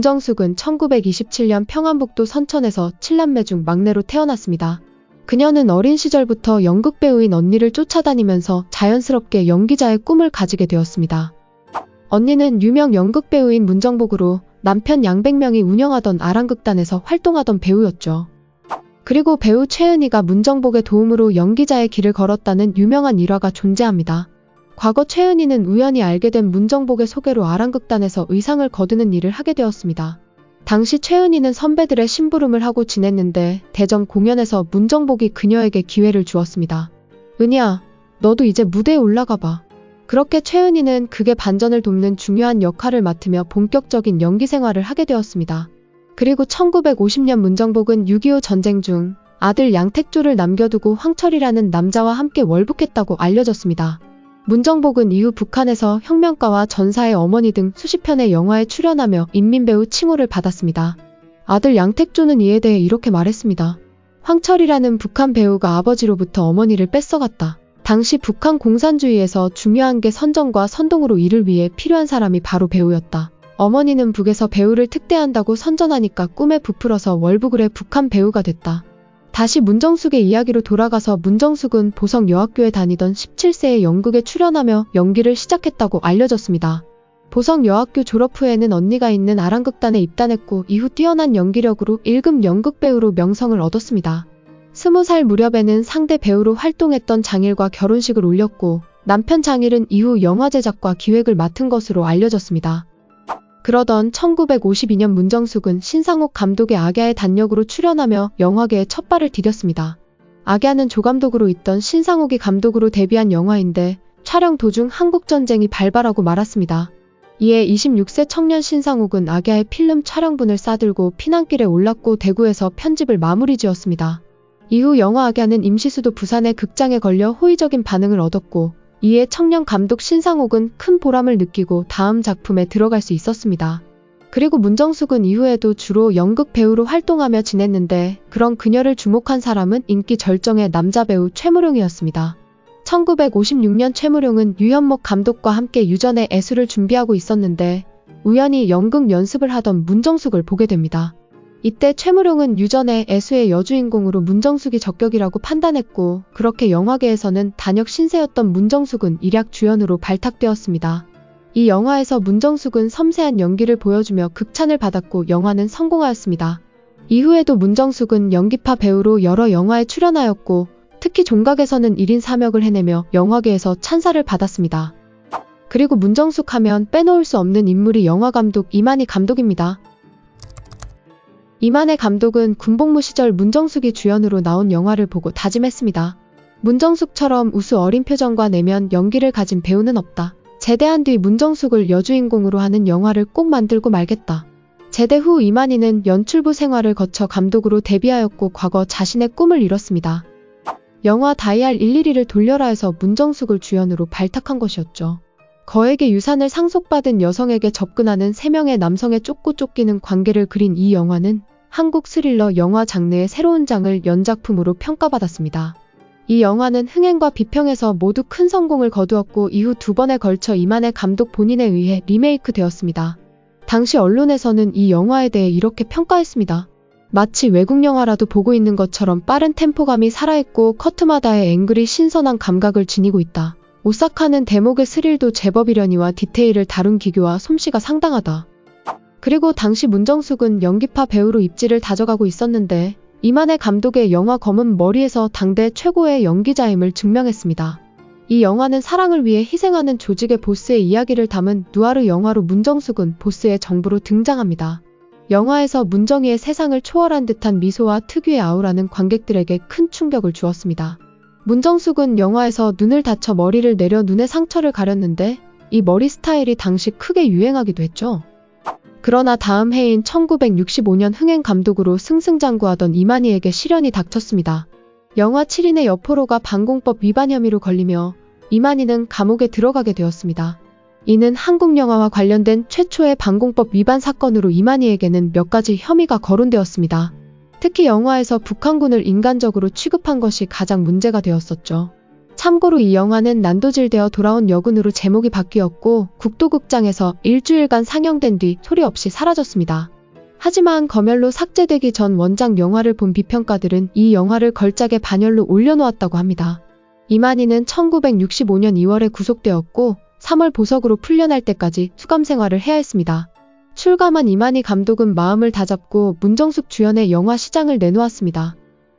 문정숙은 1927년 평안북도 선천에서 7남매 중 막내로 태어났습니다. 그녀는 어린 시절부터 연극 배우인 언니를 쫓아다니면서 자연스럽게 연기자의 꿈을 가지게 되었습니다. 언니는 유명 연극 배우인 문정복으로 남편 양백명이 운영하던 아랑극단에서 활동하던 배우였죠. 그리고 배우 최은희가 문정복의 도움으로 연기자의 길을 걸었다는 유명한 일화가 존재합니다. 과거 최은희는 우연히 알게 된 문정복의 소개로 아랑극단에서 의상을 거두는 일을 하게 되었습니다. 당시 최은희는 선배들의 심부름을 하고 지냈는데 대전 공연에서 문정복이 그녀에게 기회를 주었습니다. 은희야, 너도 이제 무대에 올라가 봐. 그렇게 최은희는 극의 반전을 돕는 중요한 역할을 맡으며 본격적인 연기 생활을 하게 되었습니다. 그리고 1950년 문정복은 6.25 전쟁 중 아들 양택조를 남겨두고 황철이라는 남자와 함께 월북했다고 알려졌습니다. 문정복은 이후 북한에서 혁명가와 전사의 어머니 등 수십 편의 영화에 출연하며 인민배우 칭호를 받았습니다. 아들 양택조는 이에 대해 이렇게 말했습니다. 황철이라는 북한 배우가 아버지로부터 어머니를 뺏어갔다. 당시 북한 공산주의에서 중요한 게 선정과 선동으로 이를 위해 필요한 사람이 바로 배우였다. 어머니는 북에서 배우를 특대한다고 선전하니까 꿈에 부풀어서 월북을 해 북한 배우가 됐다. 다시 문정숙의 이야기로 돌아가서 문정숙은 보성 여학교에 다니던 17세에 연극에 출연하며 연기를 시작했다고 알려졌습니다. 보성 여학교 졸업 후에는 언니가 있는 아랑극단에 입단했고 이후 뛰어난 연기력으로 1급 연극 배우로 명성을 얻었습니다. 스무 살 무렵에는 상대 배우로 활동했던 장일과 결혼식을 올렸고 남편 장일은 이후 영화 제작과 기획을 맡은 것으로 알려졌습니다. 그러던 1952년 문정숙은 신상옥 감독의 악야의 단역으로 출연하며 영화계에 첫 발을 디뎠습니다. 악야는 조감독으로 있던 신상옥이 감독으로 데뷔한 영화인데 촬영 도중 한국전쟁이 발발하고 말았습니다. 이에 26세 청년 신상옥은 악야의 필름 촬영분을 싸들고 피난길에 올랐고 대구에서 편집을 마무리 지었습니다. 이후 영화 악야는 임시수도 부산의 극장에 걸려 호의적인 반응을 얻었고 이에 청년 감독 신상옥은 큰 보람을 느끼고 다음 작품에 들어갈 수 있었습니다. 그리고 문정숙은 이후에도 주로 연극 배우로 활동하며 지냈는데 그런 그녀를 주목한 사람은 인기 절정의 남자 배우 최무룡이었습니다. 1956년 최무룡은 유현목 감독과 함께 유전의 애수를 준비하고 있었는데 우연히 연극 연습을 하던 문정숙을 보게 됩니다. 이때 최무룡은 유전의 애수의 여주인공으로 문정숙이 적격이라고 판단했고 그렇게 영화계에서는 단역 신세였던 문정숙은 일약 주연으로 발탁되었습니다. 이 영화에서 문정숙은 섬세한 연기를 보여주며 극찬을 받았고 영화는 성공하였습니다. 이후에도 문정숙은 연기파 배우로 여러 영화에 출연하였고 특히 종각에서는 1인 3역을 해내며 영화계에서 찬사를 받았습니다. 그리고 문정숙 하면 빼놓을 수 없는 인물이 영화감독 이만희 감독입니다. 이만희 감독은 군복무 시절 문정숙이 주연으로 나온 영화를 보고 다짐했습니다. 문정숙처럼 우수 어린 표정과 내면 연기를 가진 배우는 없다. 제대한 뒤 문정숙을 여주인공으로 하는 영화를 꼭 만들고 말겠다. 제대 후 이만희는 연출부 생활을 거쳐 감독으로 데뷔하였고 과거 자신의 꿈을 이뤘습니다. 영화 다이알 112를 돌려라에서 문정숙을 주연으로 발탁한 것이었죠. 거액의 유산을 상속받은 여성에게 접근하는 3명의 남성의 쫓고 쫓기는 관계를 그린 이 영화는 한국 스릴러 영화 장르의 새로운 장을 연작품으로 평가받았습니다. 이 영화는 흥행과 비평에서 모두 큰 성공을 거두었고 이후 두 번에 걸쳐 이만의 감독 본인에 의해 리메이크 되었습니다. 당시 언론에서는 이 영화에 대해 이렇게 평가했습니다. 마치 외국 영화라도 보고 있는 것처럼 빠른 템포감이 살아있고 커트마다의 앵글이 신선한 감각을 지니고 있다. 오사카는 대목의 스릴도 제법이려니와 디테일을 다룬 기교와 솜씨가 상당하다. 그리고 당시 문정숙은 연기파 배우로 입지를 다져가고 있었는데 이만의 감독의 영화 검은 머리에서 당대 최고의 연기자임을 증명했습니다. 이 영화는 사랑을 위해 희생하는 조직의 보스의 이야기를 담은 누아르 영화로 문정숙은 보스의 정부로 등장합니다. 영화에서 문정희의 세상을 초월한 듯한 미소와 특유의 아우라는 관객들에게 큰 충격을 주었습니다. 문정숙은 영화에서 눈을 다쳐 머리를 내려 눈에 상처를 가렸는데 이 머리 스타일이 당시 크게 유행하기도 했죠. 그러나 다음 해인 1965년 흥행 감독으로 승승장구하던 이만희에게 시련이 닥쳤습니다. 영화 7인의 여포로가 방공법 위반 혐의로 걸리며 이만희는 감옥에 들어가게 되었습니다. 이는 한국 영화와 관련된 최초의 방공법 위반 사건으로 이만희에게는 몇 가지 혐의가 거론되었습니다. 특히 영화에서 북한군을 인간적으로 취급한 것이 가장 문제가 되었었죠. 참고로 이 영화는 난도질되어 돌아온 여군으로 제목이 바뀌었고 국도극장에서 일주일간 상영된 뒤 소리 없이 사라졌습니다. 하지만 검열로 삭제되기 전 원작 영화를 본 비평가들은 이 영화를 걸작의 반열로 올려놓았다고 합니다. 이만희는 1965년 2월에 구속되었고 3월 보석으로 풀려날 때까지 수감 생활을 해야 했습니다. 출감한 이만희 감독은 마음을 다잡고 문정숙 주연의 영화 시장을 내놓았습니다.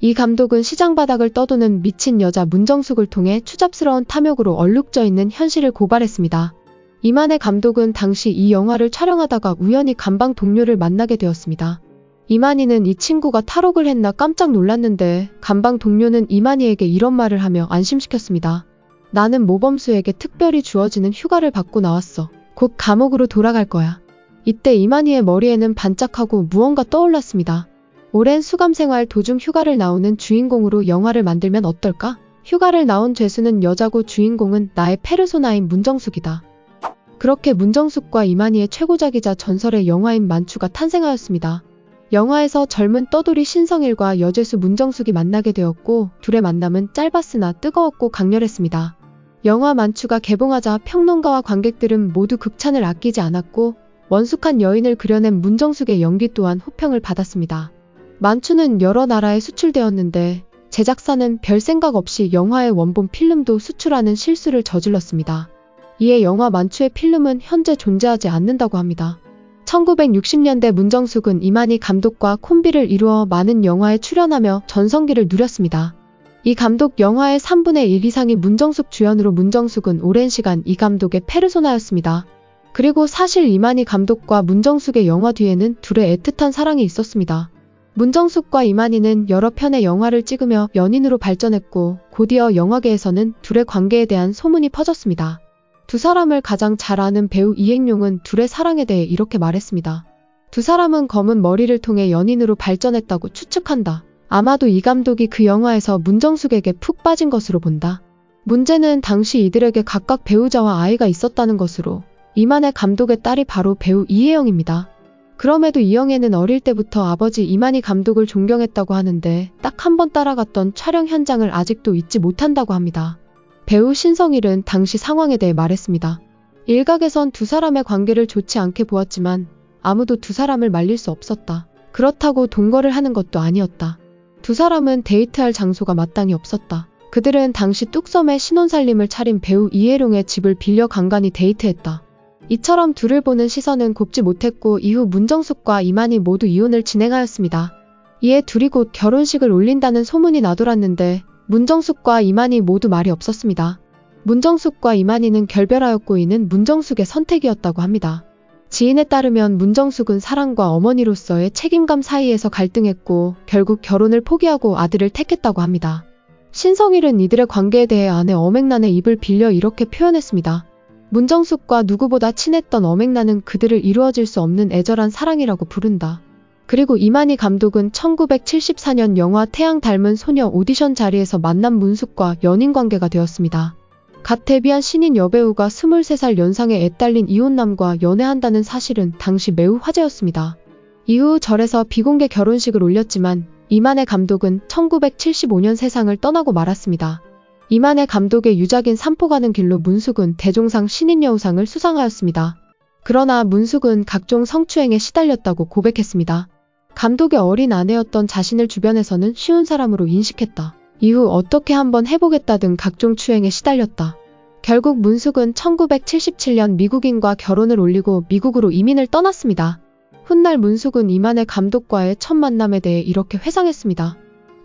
이 감독은 시장 바닥을 떠도는 미친 여자 문정숙을 통해 추잡스러운 탐욕으로 얼룩져 있는 현실을 고발했습니다. 이만희 감독은 당시 이 영화를 촬영하다가 우연히 감방 동료를 만나게 되었습니다. 이만희는 이 친구가 탈옥을 했나 깜짝 놀랐는데 감방 동료는 이만희에게 이런 말을 하며 안심시켰습니다. 나는 모범수에게 특별히 주어지는 휴가를 받고 나왔어. 곧 감옥으로 돌아갈 거야. 이때 이만희의 머리에는 반짝하고 무언가 떠올랐습니다. 오랜 수감 생활 도중 휴가를 나오는 주인공으로 영화를 만들면 어떨까? 휴가를 나온 죄수는 여자고 주인공은 나의 페르소나인 문정숙이다. 그렇게 문정숙과 이만희의 최고작이자 전설의 영화인 만추가 탄생하였습니다. 영화에서 젊은 떠돌이 신성일과 여죄수 문정숙이 만나게 되었고 둘의 만남은 짧았으나 뜨거웠고 강렬했습니다. 영화 만추가 개봉하자 평론가와 관객들은 모두 극찬을 아끼지 않았고 원숙한 여인을 그려낸 문정숙의 연기 또한 호평을 받았습니다. 만추는 여러 나라에 수출되었는데 제작사는 별 생각 없이 영화의 원본 필름도 수출하는 실수를 저질렀습니다. 이에 영화 만추의 필름은 현재 존재하지 않는다고 합니다. 1960년대 문정숙은 이만희 감독과 콤비를 이루어 많은 영화에 출연하며 전성기를 누렸습니다. 이 감독 영화의 3분의 1 이상이 문정숙 주연으로 문정숙은 오랜 시간 이 감독의 페르소나였습니다. 그리고 사실 이만희 감독과 문정숙의 영화 뒤에는 둘의 애틋한 사랑이 있었습니다. 문정숙과 이만희는 여러 편의 영화를 찍으며 연인으로 발전했고 곧이어 영화계에서는 둘의 관계에 대한 소문이 퍼졌습니다. 두 사람을 가장 잘 아는 배우 이행용은 둘의 사랑에 대해 이렇게 말했습니다. 두 사람은 검은 머리를 통해 연인으로 발전했다고 추측한다. 아마도 이 감독이 그 영화에서 문정숙에게 푹 빠진 것으로 본다. 문제는 당시 이들에게 각각 배우자와 아이가 있었다는 것으로 이만의 감독의 딸이 바로 배우 이혜영입니다. 그럼에도 이영애는 어릴 때부터 아버지 이만희 감독을 존경했다고 하는데 딱 한 번 따라갔던 촬영 현장을 아직도 잊지 못한다고 합니다. 배우 신성일은 당시 상황에 대해 말했습니다. 일각에선 두 사람의 관계를 좋지 않게 보았지만 아무도 두 사람을 말릴 수 없었다. 그렇다고 동거를 하는 것도 아니었다. 두 사람은 데이트할 장소가 마땅히 없었다. 그들은 당시 뚝섬에 신혼살림을 차린 배우 이혜룡의 집을 빌려 간간히 데이트했다. 이처럼 둘을 보는 시선은 곱지 못했고 이후 문정숙과 이만희 모두 이혼을 진행하였습니다. 이에 둘이 곧 결혼식을 올린다는 소문이 나돌았는데 문정숙과 이만희 모두 말이 없었습니다. 문정숙과 이만희는 결별하였고 이는 문정숙의 선택이었다고 합니다. 지인에 따르면 문정숙은 사랑과 어머니로서의 책임감 사이에서 갈등했고 결국 결혼을 포기하고 아들을 택했다고 합니다. 신성일은 이들의 관계에 대해 아내 어맹란의 입을 빌려 이렇게 표현했습니다. 문정숙과 누구보다 친했던 어맹란은 그들을 이루어질 수 없는 애절한 사랑이라고 부른다. 그리고 이만희 감독은 1974년 영화 태양 닮은 소녀 오디션 자리에서 만난 문숙과 연인 관계가 되었습니다. 갓 데뷔한 신인 여배우가 23살 연상의 애 딸린 이혼남과 연애한다는 사실은 당시 매우 화제였습니다. 이후 절에서 비공개 결혼식을 올렸지만 이만희 감독은 1975년 세상을 떠나고 말았습니다. 이만희 감독의 유작인 삼포 가는 길로 문숙은 대종상 신인여우상을 수상하였습니다. 그러나 문숙은 각종 성추행에 시달렸다고 고백했습니다. 감독의 어린 아내였던 자신을 주변에서는 쉬운 사람으로 인식했다. 이후 어떻게 한번 해보겠다 등 각종 추행에 시달렸다. 결국 문숙은 1977년 미국인과 결혼을 올리고 미국으로 이민을 떠났습니다. 훗날 문숙은 이만의 감독과의 첫 만남에 대해 이렇게 회상했습니다.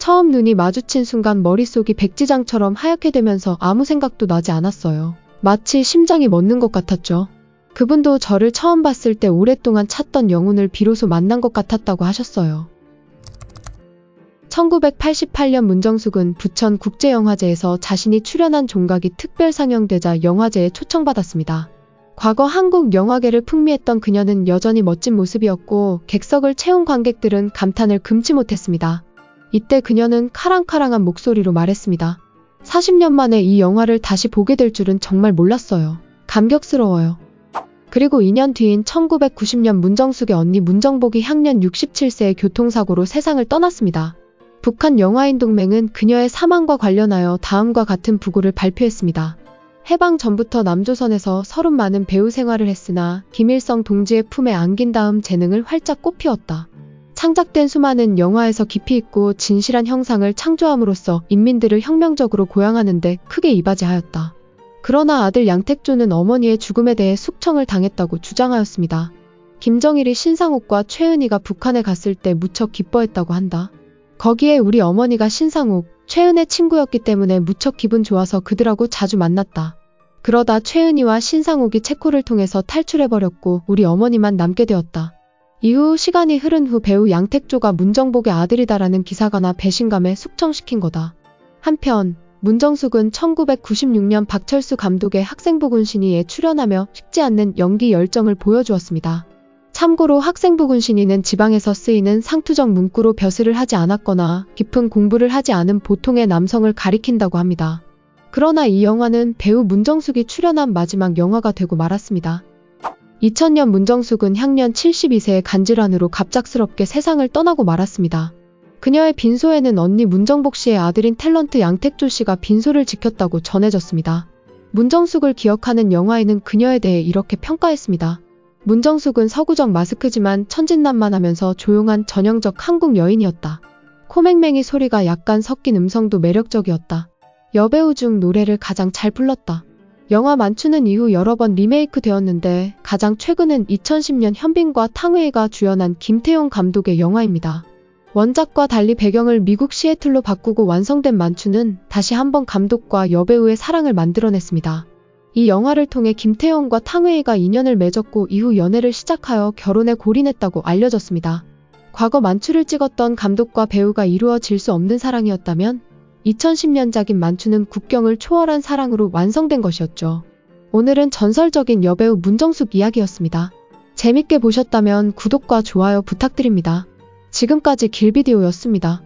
처음 눈이 마주친 순간 머릿속이 백지장처럼 하얗게 되면서 아무 생각도 나지 않았어요. 마치 심장이 멎는 것 같았죠. 그분도 저를 처음 봤을 때 오랫동안 찾던 영혼을 비로소 만난 것 같았다고 하셨어요. 1988년 문정숙은 부천 국제영화제에서 자신이 출연한 종각이 특별 상영되자 영화제에 초청받았습니다. 과거 한국 영화계를 풍미했던 그녀는 여전히 멋진 모습이었고 객석을 채운 관객들은 감탄을 금치 못했습니다. 이때 그녀는 카랑카랑한 목소리로 말했습니다. 40년 만에 이 영화를 다시 보게 될 줄은 정말 몰랐어요. 감격스러워요. 그리고 2년 뒤인 1990년 문정숙의 언니 문정복이 향년 67세의 교통사고로 세상을 떠났습니다. 북한 영화인 동맹은 그녀의 사망과 관련하여 다음과 같은 부고를 발표했습니다. 해방 전부터 남조선에서 서른 많은 배우 생활을 했으나 김일성 동지의 품에 안긴 다음 재능을 활짝 꽃피웠다. 창작된 수많은 영화에서 깊이 있고 진실한 형상을 창조함으로써 인민들을 혁명적으로 고양하는 데 크게 이바지하였다. 그러나 아들 양택조는 어머니의 죽음에 대해 숙청을 당했다고 주장하였습니다. 김정일이 신상옥과 최은희가 북한에 갔을 때 무척 기뻐했다고 한다. 거기에 우리 어머니가 신상옥, 최은의 친구였기 때문에 무척 기분 좋아서 그들하고 자주 만났다. 그러다 최은희와 신상옥이 체코를 통해서 탈출해버렸고 우리 어머니만 남게 되었다. 이후 시간이 흐른 후 배우 양택조가 문정복의 아들이다라는 기사가 나 배신감에 숙청시킨 거다. 한편 문정숙은 1996년 박철수 감독의 학생부 군신이에 출연하며 식지 않는 연기 열정을 보여주었습니다. 참고로 학생부 군신이는 지방에서 쓰이는 상투적 문구로 벼슬을 하지 않았거나 깊은 공부를 하지 않은 보통의 남성을 가리킨다고 합니다. 그러나 이 영화는 배우 문정숙이 출연한 마지막 영화가 되고 말았습니다. 2000년 문정숙은 향년 72세의 간질환으로 갑작스럽게 세상을 떠나고 말았습니다. 그녀의 빈소에는 언니 문정복 씨의 아들인 탤런트 양택조 씨가 빈소를 지켰다고 전해졌습니다. 문정숙을 기억하는 영화에는 그녀에 대해 이렇게 평가했습니다. 문정숙은 서구적 마스크지만 천진난만하면서 조용한 전형적 한국 여인이었다. 코맹맹이 소리가 약간 섞인 음성도 매력적이었다. 여배우 중 노래를 가장 잘 불렀다. 영화 만추는 이후 여러 번 리메이크 되었는데 가장 최근은 2010년 현빈과 탕웨이가 주연한 김태용 감독의 영화입니다. 원작과 달리 배경을 미국 시애틀로 바꾸고 완성된 만추는 다시 한번 감독과 여배우의 사랑을 만들어냈습니다. 이 영화를 통해 김태용과 탕웨이가 인연을 맺었고 이후 연애를 시작하여 결혼에 골인했다고 알려졌습니다. 과거 만추를 찍었던 감독과 배우가 이루어질 수 없는 사랑이었다면 2010년작인 만추는 국경을 초월한 사랑으로 완성된 것이었죠. 오늘은 전설적인 여배우 문정숙 이야기였습니다. 재밌게 보셨다면 구독과 좋아요 부탁드립니다. 지금까지 길비디오였습니다.